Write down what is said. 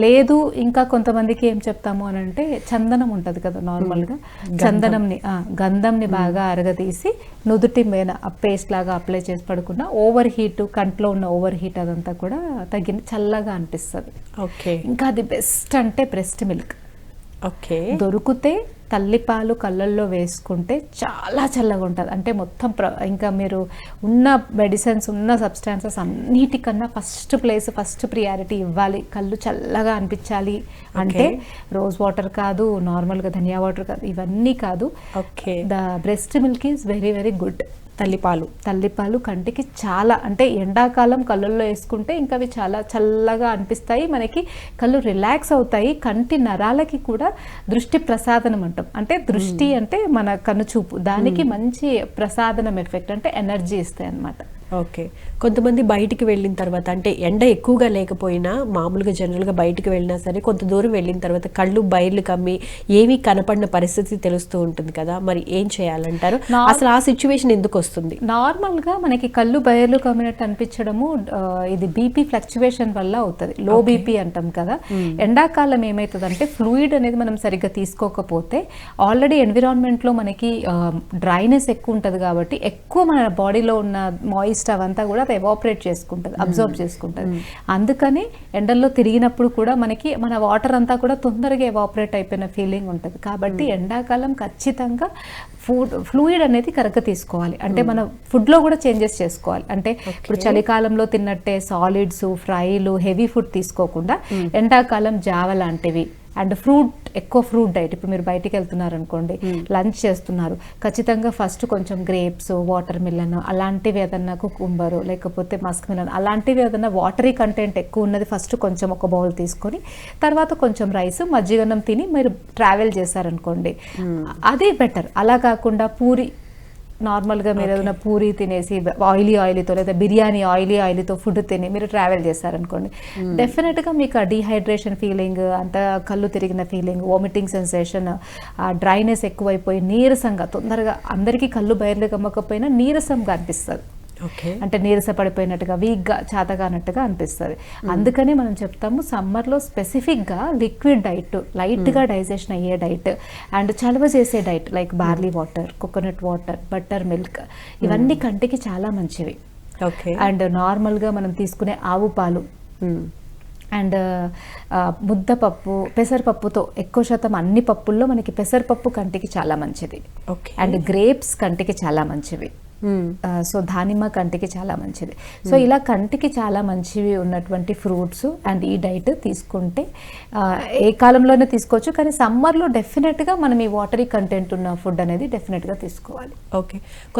లేదు ఇంకా కొంతమందికి ఏం చెప్తాము అని అంటే చందనం ఉంటుంది కదా నార్మల్గా చందనంని ఆ, గంధంని బాగా అరగదీసి నుదుటి మీద పేస్ట్ లాగా అప్లై చేసి పడుకున్న ఓవర్ హీట్ కంట్లో ఉన్న ఓవర్ హీట్ అదంతా కూడా తగ్గిన చల్లగా అనిపిస్తుంది. ఓకే. ఇంకా అది బెస్ట్ అంటే బ్రెస్ట్ మిల్క్ ఓకే. దొరికితే తల్లిపాలు కళ్ళల్లో వేసుకుంటే చాలా చల్లగా ఉంటుంది. అంటే మొత్తం ప్ర ఇంకా మీరు ఉన్న మెడిసిన్స్ ఉన్న సబ్స్టాన్సెస్ అన్నిటికన్నా ఫస్ట్ ప్లేస్ ఫస్ట్ ప్రియారిటీ ఇవ్వాలి. కళ్ళు చల్లగా అనిపించాలి అంటే రోజ్ వాటర్ కాదు నార్మల్గా ధనియా వాటర్ కాదు ఇవన్నీ కాదు. Okay. The breast milk is very very good తల్లిపాలు. తల్లిపాలు కంటికి చాలా అంటే ఎండాకాలం కళ్ళల్లో వేసుకుంటే ఇంకా అవి చాలా చల్లగా అనిపిస్తాయి. మనకి కళ్ళు రిలాక్స్ అవుతాయి. కంటి నరాలకి కూడా దృష్టి ప్రసాదనం అంటాం. అంటే దృష్టి అంటే మన కన్ను చూపు దానికి మంచి ప్రసాదనం ఎఫెక్ట్ అంటే ఎనర్జీ ఇస్తాయి అన్నమాట. ఓకే. కొంతమంది బయటికి వెళ్ళిన తర్వాత అంటే ఎండ ఎక్కువగా లేకపోయినా మామూలుగా జనరల్గా బయటికి వెళ్ళినా సరే కొంత దూరం వెళ్ళిన తర్వాత కళ్ళు బయర్లు కమ్మి ఏమీ కనపడిన పరిస్థితి తెలుస్తూ ఉంటుంది కదా. మరి ఏం చేయాలంటారు? అసలు ఆ సిచ్యువేషన్ ఎందుకు వస్తుంది? నార్మల్గా మనకి కళ్ళు బయర్లు కమ్మినట్టు అనిపించడము ఇది బీపీ ఫ్లక్చువేషన్ వల్ల అవుతుంది. లో బీపీ అంటాం కదా. ఎండాకాలం ఏమవుతుందంటే ఫ్లూయిడ్ అనేది మనం సరిగ్గా తీసుకోకపోతే ఆల్రెడీ ఎన్విరాన్మెంట్లో మనకి డ్రైనెస్ ఎక్కువ ఉంటుంది కాబట్టి ఎక్కువ మన బాడీలో ఉన్న మాయిస్ట్ అవంతా కూడా అది ఎవాపరేట్ చేసుకుంటుంది అబ్జర్వ్ చేసుకుంటుంది. అందుకని ఎండల్లో తిరిగినప్పుడు కూడా మనకి మన వాటర్ అంతా కూడా తొందరగా ఎవాపరేట్ అయిపోయిన ఫీలింగ్ ఉంటుంది. కాబట్టి ఎండాకాలం ఖచ్చితంగా ఫుడ్ ఫ్లూయిడ్ అనేది కరెక్ట్గా తీసుకోవాలి. అంటే మన ఫుడ్లో కూడా చేంజెస్ చేసుకోవాలి. అంటే ఇప్పుడు చలికాలంలో తిన్నట్టే సాలిడ్స్ ఫ్రైలు హెవీ ఫుడ్ తీసుకోకుండా ఎండాకాలం జావ లాంటివి అండ్ ఫ్రూట్ ఎక్కువ ఫ్రూట్ డైట్. ఇప్పుడు మీరు బయటికి వెళ్తున్నారు అనుకోండి లంచ్ చేస్తున్నారు. ఖచ్చితంగా ఫస్ట్ కొంచెం గ్రేప్స్ వాటర్ మిల్లన్ అలాంటివి ఏదన్నా కుకుంబరు లేకపోతే మస్క్ మిలన్ అలాంటివి ఏదన్నా వాటరీ కంటెంట్ ఎక్కువ ఉన్నది ఫస్ట్ కొంచెం ఒక బౌల్ తీసుకొని తర్వాత కొంచెం రైస్ మజ్జిగన్నం తిని మీరు ట్రావెల్ చేశారనుకోండి అది బెటర్. అలా కాకుండా పూరి నార్మల్గా మీరు ఏదైనా పూరి తినేసి ఆయిలీ ఆయిలీతో లేదా బిర్యానీ ఆయిలీ ఆయిలీతో ఫుడ్ తిని మీరు ట్రావెల్ చేశారనుకోండి. డెఫినెట్గా మీకు ఆ డీహైడ్రేషన్ ఫీలింగ్ అంత కళ్ళు తిరిగిన ఫీలింగ్ వామిటింగ్ సెన్సేషన్ ఆ డ్రైనెస్ ఎక్కువైపోయి నీరసంగా తొందరగా అందరికీ కళ్ళు బయర్లు కమ్మకపోయినా నీరసంగా అనిపిస్తుంది. అంటే నీరస పడిపోయినట్టుగా వీక్గా చాతగానట్టుగా అనిపిస్తుంది. అందుకనే మనం చెప్తాము సమ్మర్లో స్పెసిఫిక్గా లిక్విడ్ డైట్ లైట్గా డైజెషన్ అయ్యే డైట్ అండ్ చలవ చేసే diet like barley water coconut water buttermilk ఇవన్నీ కంటికి చాలా మంచివి. ఓకే అండ్ నార్మల్గా మనం తీసుకునే ఆవు పాలు అండ్ ఆ, ముద్దపప్పు పెసరపప్పుతో ఎక్కువ శాతం అన్ని పప్పుల్లో మనకి పెసరపప్పు కంటికి చాలా మంచిది. ఓకే అండ్ గ్రేప్స్ కంటికి చాలా మంచివి. సో దానిమ్మ కంటికి చాలా మంచిది. సో ఇలా కంటికి చాలా మంచివి ఉన్నటువంటి ఫ్రూట్స్ అండ్ ఈ డైట్ తీసుకుంటే ఏ కాలంలోనే తీసుకోవచ్చు కానీ సమ్మర్లో డెఫినెట్గా మనం ఈ వాటరీ కంటెంట్ ఉన్న ఫుడ్ అనేది డెఫినెట్గా తీసుకోవాలి. ఓకే.